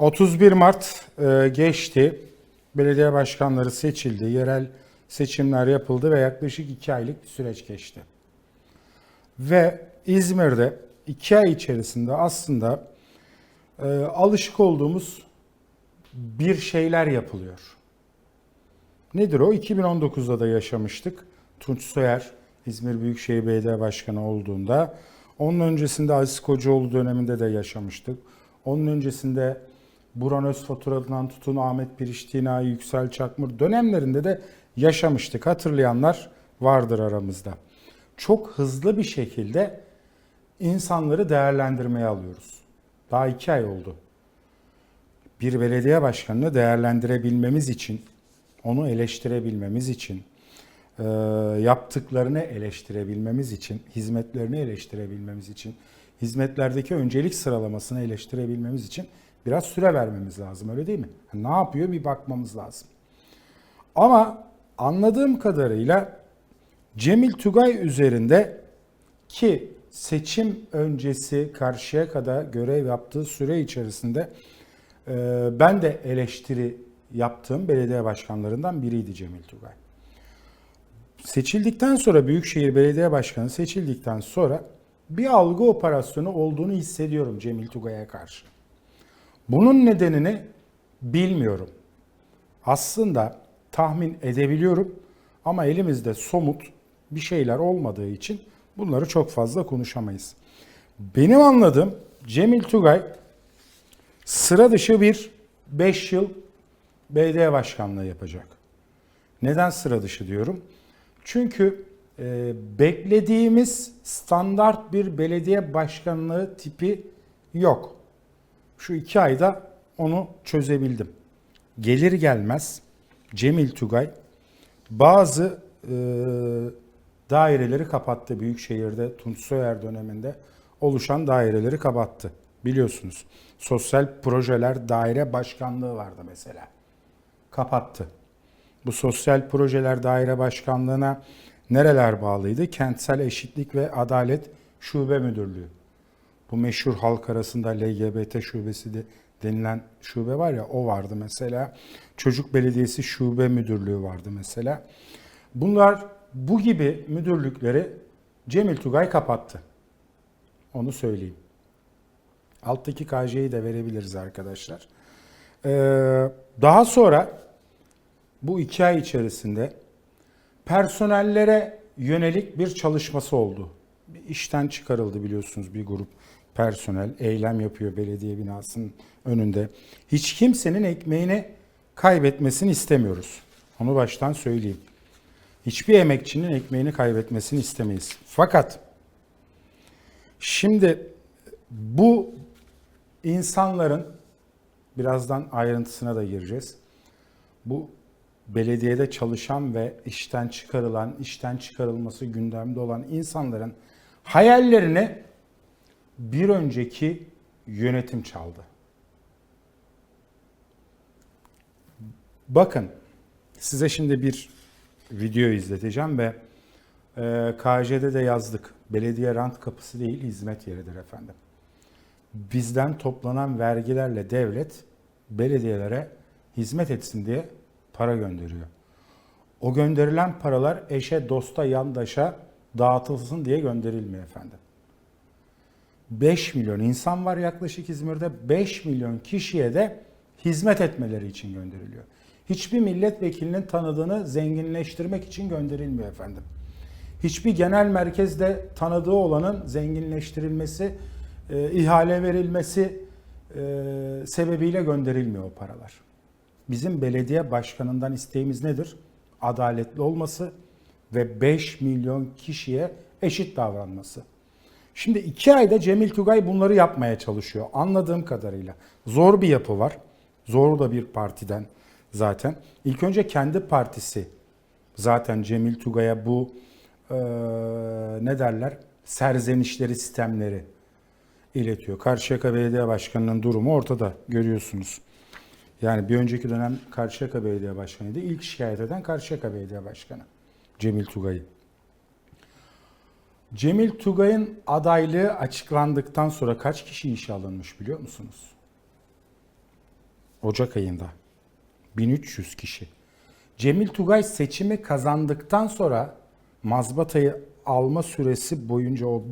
31 Mart e, geçti. Belediye başkanları seçildi. Yerel seçimler yapıldı ve yaklaşık 2 aylık bir süreç geçti. Ve İzmir'de 2 ay içerisinde aslında e, alışık olduğumuz bir şeyler yapılıyor. Nedir o? 2019'da da yaşamıştık. Tunç Soyer İzmir Büyükşehir Belediye Başkanı olduğunda. Onun öncesinde Aziz Kocaoğlu döneminde de yaşamıştık. Onun öncesinde Buran Özfaturalı'dan tutun Ahmet Piriştina, Yüksel Çakmur dönemlerinde de yaşamıştık. Hatırlayanlar vardır aramızda. Çok hızlı bir şekilde insanları değerlendirmeye alıyoruz. Daha iki ay oldu. Bir belediye başkanını değerlendirebilmemiz için, onu eleştirebilmemiz için, e, yaptıklarını eleştirebilmemiz için, hizmetlerini eleştirebilmemiz için, hizmetlerdeki öncelik sıralamasını eleştirebilmemiz için biraz süre vermemiz lazım öyle değil mi? Ne yapıyor bir bakmamız lazım. Ama anladığım kadarıyla Cemil Tugay üzerinde ki seçim öncesi karşıya kadar görev yaptığı süre içerisinde e, ben de eleştiri yaptığım belediye başkanlarından biriydi Cemil Tugay. Seçildikten sonra Büyükşehir Belediye Başkanı seçildikten sonra bir algı operasyonu olduğunu hissediyorum Cemil Tugay'a karşı. Bunun nedenini bilmiyorum. Aslında tahmin edebiliyorum ama elimizde somut bir şeyler olmadığı için bunları çok fazla konuşamayız. Benim anladığım Cemil Tugay sıra dışı bir 5 yıl belediye başkanlığı yapacak. Neden sıra dışı diyorum? Çünkü e, beklediğimiz standart bir belediye başkanlığı tipi yok. Şu iki ayda onu çözebildim. Gelir gelmez Cemil Tugay bazı e, daireleri kapattı. Büyükşehir'de Tunç Soyer döneminde oluşan daireleri kapattı. Biliyorsunuz. Sosyal projeler daire başkanlığı vardı mesela. Kapattı. Bu sosyal projeler daire başkanlığına nereler bağlıydı? Kentsel Eşitlik ve Adalet Şube Müdürlüğü. Bu meşhur halk arasında LGBT şubesi de denilen şube var ya o vardı mesela. Çocuk Belediyesi Şube Müdürlüğü vardı mesela. Bunlar bu gibi müdürlükleri Cemil Tugay kapattı. Onu söyleyeyim. Alttaki KJ'yi de verebiliriz arkadaşlar. Ee, daha sonra bu iki ay içerisinde personellere yönelik bir çalışması oldu. İşten çıkarıldı biliyorsunuz bir grup personel. Eylem yapıyor belediye binasının önünde. Hiç kimsenin ekmeğini kaybetmesini istemiyoruz. Onu baştan söyleyeyim. Hiçbir emekçinin ekmeğini kaybetmesini istemeyiz. Fakat şimdi bu insanların birazdan ayrıntısına da gireceğiz. Bu belediyede çalışan ve işten çıkarılan, işten çıkarılması gündemde olan insanların hayallerini bir önceki yönetim çaldı. Bakın size şimdi bir video izleteceğim ve e, KJ'de de yazdık. Belediye rant kapısı değil hizmet yeridir efendim. Bizden toplanan vergilerle devlet belediyelere hizmet etsin diye para gönderiyor. O gönderilen paralar eşe, dosta, yandaşa dağıtılsın diye gönderilmiyor efendim. 5 milyon insan var yaklaşık İzmir'de. 5 milyon kişiye de hizmet etmeleri için gönderiliyor. Hiçbir milletvekilinin tanıdığını zenginleştirmek için gönderilmiyor efendim. Hiçbir genel merkezde tanıdığı olanın zenginleştirilmesi, e, ihale verilmesi e, sebebiyle gönderilmiyor o paralar. Bizim belediye başkanından isteğimiz nedir? Adaletli olması ve 5 milyon kişiye eşit davranması. Şimdi iki ayda Cemil Tugay bunları yapmaya çalışıyor anladığım kadarıyla. Zor bir yapı var. Zor da bir partiden zaten. İlk önce kendi partisi zaten Cemil Tugay'a bu e, ne derler serzenişleri, sistemleri iletiyor. Karşıyaka Belediye Başkanı'nın durumu ortada görüyorsunuz. Yani bir önceki dönem Karşıyaka Belediye Başkanı'ydı. İlk şikayet eden Karşıyaka Belediye Başkanı Cemil Tugay'ı. Cemil Tugay'ın adaylığı açıklandıktan sonra kaç kişi işe alınmış biliyor musunuz? Ocak ayında. 1300 kişi. Cemil Tugay seçimi kazandıktan sonra mazbatayı alma süresi boyunca o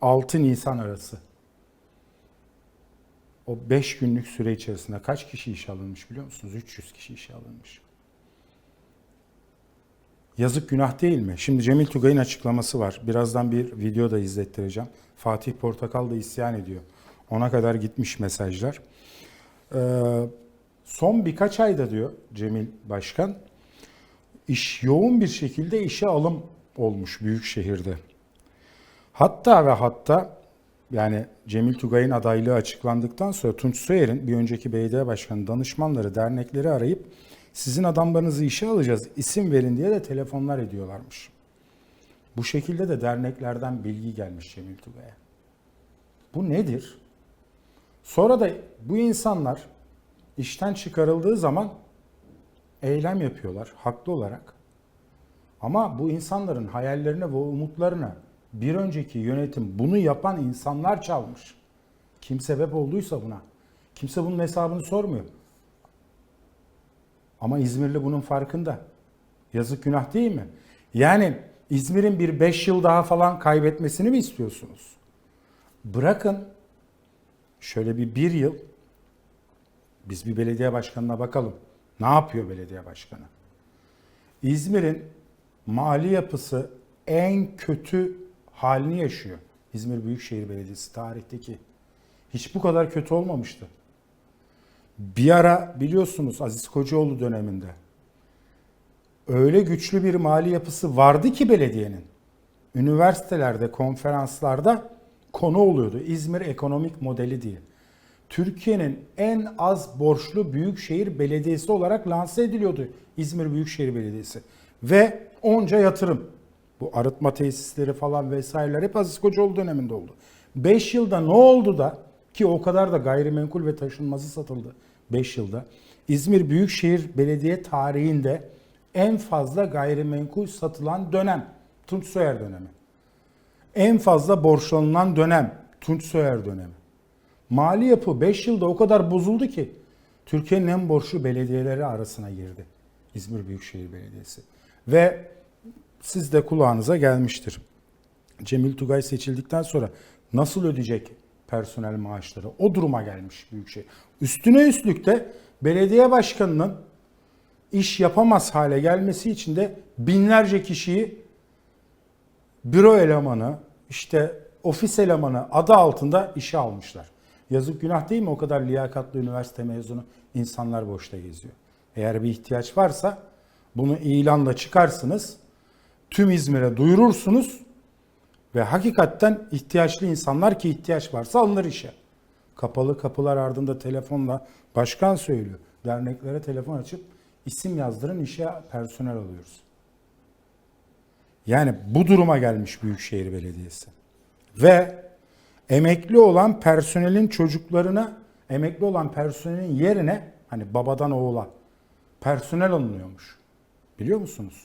1-6 Nisan arası. O 5 günlük süre içerisinde kaç kişi işe alınmış biliyor musunuz? 300 kişi işe alınmış. Yazık günah değil mi? Şimdi Cemil Tugay'ın açıklaması var. Birazdan bir video da izlettireceğim. Fatih Portakal da isyan ediyor. Ona kadar gitmiş mesajlar. Ee, son birkaç ayda diyor Cemil Başkan, iş yoğun bir şekilde işe alım olmuş büyük şehirde. Hatta ve hatta yani Cemil Tugay'ın adaylığı açıklandıktan sonra Tunç Soyer'in bir önceki belediye başkanı danışmanları dernekleri arayıp sizin adamlarınızı işe alacağız isim verin diye de telefonlar ediyorlarmış. Bu şekilde de derneklerden bilgi gelmiş Cemil Tugay'a. Bu nedir? Sonra da bu insanlar işten çıkarıldığı zaman eylem yapıyorlar haklı olarak. Ama bu insanların hayallerine ve umutlarına bir önceki yönetim bunu yapan insanlar çalmış. Kim sebep olduysa buna. Kimse bunun hesabını sormuyor. Ama İzmirli bunun farkında. Yazık günah değil mi? Yani İzmir'in bir 5 yıl daha falan kaybetmesini mi istiyorsunuz? Bırakın şöyle bir bir yıl biz bir belediye başkanına bakalım. Ne yapıyor belediye başkanı? İzmir'in mali yapısı en kötü halini yaşıyor. İzmir Büyükşehir Belediyesi tarihteki. Hiç bu kadar kötü olmamıştı. Bir ara biliyorsunuz Aziz Kocaoğlu döneminde öyle güçlü bir mali yapısı vardı ki belediyenin. Üniversitelerde, konferanslarda konu oluyordu. İzmir ekonomik modeli diye. Türkiye'nin en az borçlu büyükşehir belediyesi olarak lanse ediliyordu İzmir Büyükşehir Belediyesi. Ve onca yatırım. Bu arıtma tesisleri falan vesaireler hep Aziz Kocaoğlu döneminde oldu. 5 yılda ne oldu da ki o kadar da gayrimenkul ve taşınmazı satıldı 5 yılda. İzmir Büyükşehir Belediye tarihinde en fazla gayrimenkul satılan dönem Tunç Soyer dönemi. En fazla borçlanılan dönem Tunç Soyer dönemi. Mali yapı 5 yılda o kadar bozuldu ki Türkiye'nin en borçlu belediyeleri arasına girdi. İzmir Büyükşehir Belediyesi. Ve siz de kulağınıza gelmiştir. Cemil Tugay seçildikten sonra nasıl ödeyecek personel maaşları? O duruma gelmiş Büyükşehir. Üstüne üstlük de belediye başkanının iş yapamaz hale gelmesi için de binlerce kişiyi büro elemanı, işte ofis elemanı adı altında işe almışlar. Yazık günah değil mi o kadar liyakatlı üniversite mezunu insanlar boşta geziyor. Eğer bir ihtiyaç varsa bunu ilanla çıkarsınız, tüm İzmir'e duyurursunuz ve hakikaten ihtiyaçlı insanlar ki ihtiyaç varsa alınır işe. Kapalı kapılar ardında telefonla başkan söylüyor. Derneklere telefon açıp isim yazdırın işe personel alıyoruz. Yani bu duruma gelmiş Büyükşehir Belediyesi. Ve emekli olan personelin çocuklarına, emekli olan personelin yerine hani babadan oğula personel alınıyormuş. Biliyor musunuz?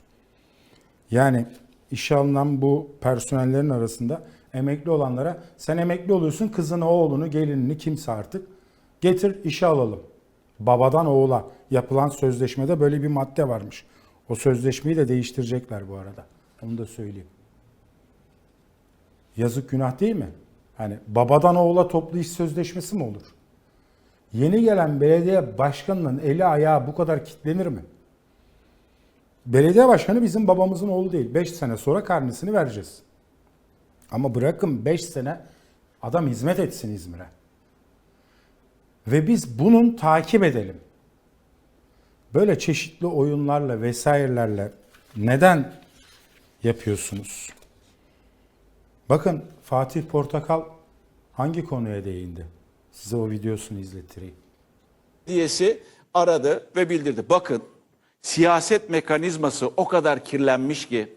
Yani işe alınan bu personellerin arasında emekli olanlara sen emekli oluyorsun kızını, oğlunu, gelinini kimse artık getir işe alalım. Babadan oğula yapılan sözleşmede böyle bir madde varmış. O sözleşmeyi de değiştirecekler bu arada. Onu da söyleyeyim. Yazık günah değil mi? Hani babadan oğula toplu iş sözleşmesi mi olur? Yeni gelen belediye başkanının eli ayağı bu kadar kitlenir mi? Belediye başkanı bizim babamızın oğlu değil. 5 sene sonra karnesini vereceğiz. Ama bırakın 5 sene adam hizmet etsin İzmir'e. Ve biz bunun takip edelim. Böyle çeşitli oyunlarla vesairelerle neden yapıyorsunuz? Bakın Fatih Portakal hangi konuya değindi? Size o videosunu izlettireyim. diyesi aradı ve bildirdi. Bakın siyaset mekanizması o kadar kirlenmiş ki.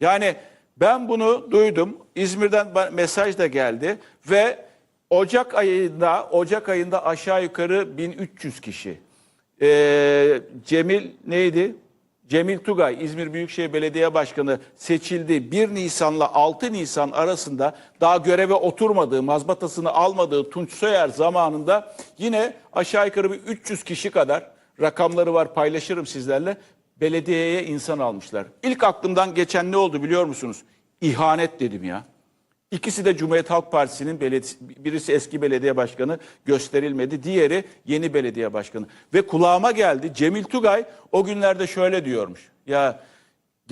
Yani ben bunu duydum. İzmir'den mesaj da geldi ve Ocak ayında Ocak ayında aşağı yukarı 1300 kişi. Ee, Cemil neydi? Cemil Tugay İzmir Büyükşehir Belediye Başkanı seçildi. 1 Nisan'la 6 Nisan arasında daha göreve oturmadığı, mazbatasını almadığı Tunç Soyer zamanında yine aşağı yukarı bir 300 kişi kadar rakamları var paylaşırım sizlerle. Belediyeye insan almışlar. İlk aklımdan geçen ne oldu biliyor musunuz? İhanet dedim ya. İkisi de Cumhuriyet Halk Partisi'nin birisi eski belediye başkanı gösterilmedi. Diğeri yeni belediye başkanı. Ve kulağıma geldi Cemil Tugay o günlerde şöyle diyormuş. Ya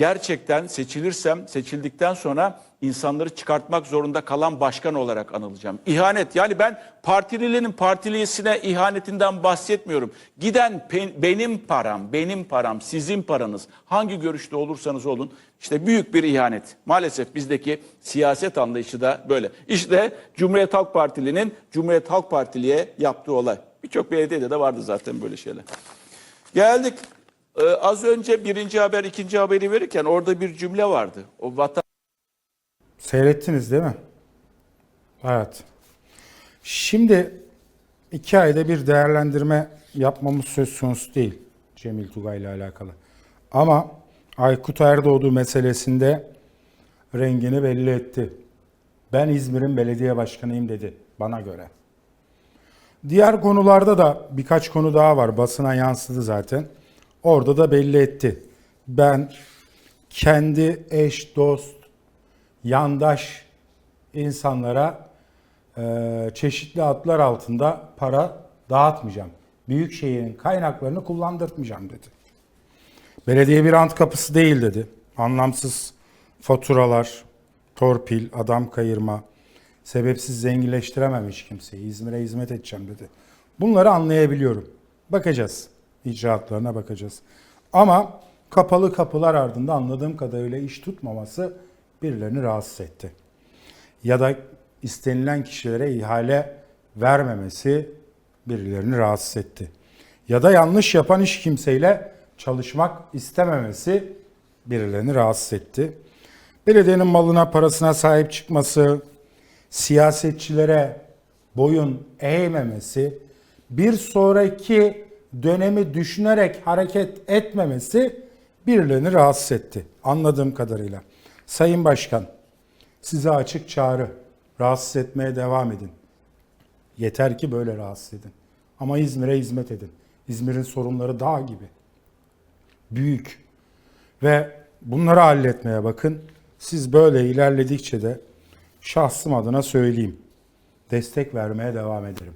gerçekten seçilirsem seçildikten sonra insanları çıkartmak zorunda kalan başkan olarak anılacağım. İhanet yani ben partilinin partiliyesine ihanetinden bahsetmiyorum. Giden benim param, benim param, sizin paranız. Hangi görüşte olursanız olun işte büyük bir ihanet. Maalesef bizdeki siyaset anlayışı da böyle. İşte Cumhuriyet Halk Partili'nin Cumhuriyet Halk Partili'ye yaptığı olay. Birçok belediyede de vardı zaten böyle şeyler. Geldik. Ee, az önce birinci haber, ikinci haberi verirken orada bir cümle vardı. O vatan Seyrettiniz değil mi? Evet. Şimdi iki ayda bir değerlendirme yapmamız söz konusu değil Cemil Tugay ile alakalı. Ama Aykut Erdoğdu meselesinde rengini belli etti. Ben İzmir'in belediye başkanıyım dedi bana göre. Diğer konularda da birkaç konu daha var. Basına yansıdı zaten. Orada da belli etti. Ben kendi eş, dost, yandaş insanlara e, çeşitli adlar altında para dağıtmayacağım. Büyükşehir'in kaynaklarını kullandırtmayacağım dedi. Belediye bir ant kapısı değil dedi. Anlamsız faturalar, torpil, adam kayırma, sebepsiz zenginleştiremem hiç kimseyi. İzmir'e hizmet edeceğim dedi. Bunları anlayabiliyorum. Bakacağız. İcraatlarına bakacağız. Ama kapalı kapılar ardında anladığım kadarıyla iş tutmaması birilerini rahatsız etti. Ya da istenilen kişilere ihale vermemesi birilerini rahatsız etti. Ya da yanlış yapan iş kimseyle çalışmak istememesi birilerini rahatsız etti. Belediyenin malına, parasına sahip çıkması, siyasetçilere boyun eğmemesi, bir sonraki dönemi düşünerek hareket etmemesi birilerini rahatsız etti. Anladığım kadarıyla. Sayın Başkan, size açık çağrı. Rahatsız etmeye devam edin. Yeter ki böyle rahatsız edin. Ama İzmir'e hizmet edin. İzmir'in sorunları dağ gibi. Büyük. Ve bunları halletmeye bakın. Siz böyle ilerledikçe de şahsım adına söyleyeyim. Destek vermeye devam ederim.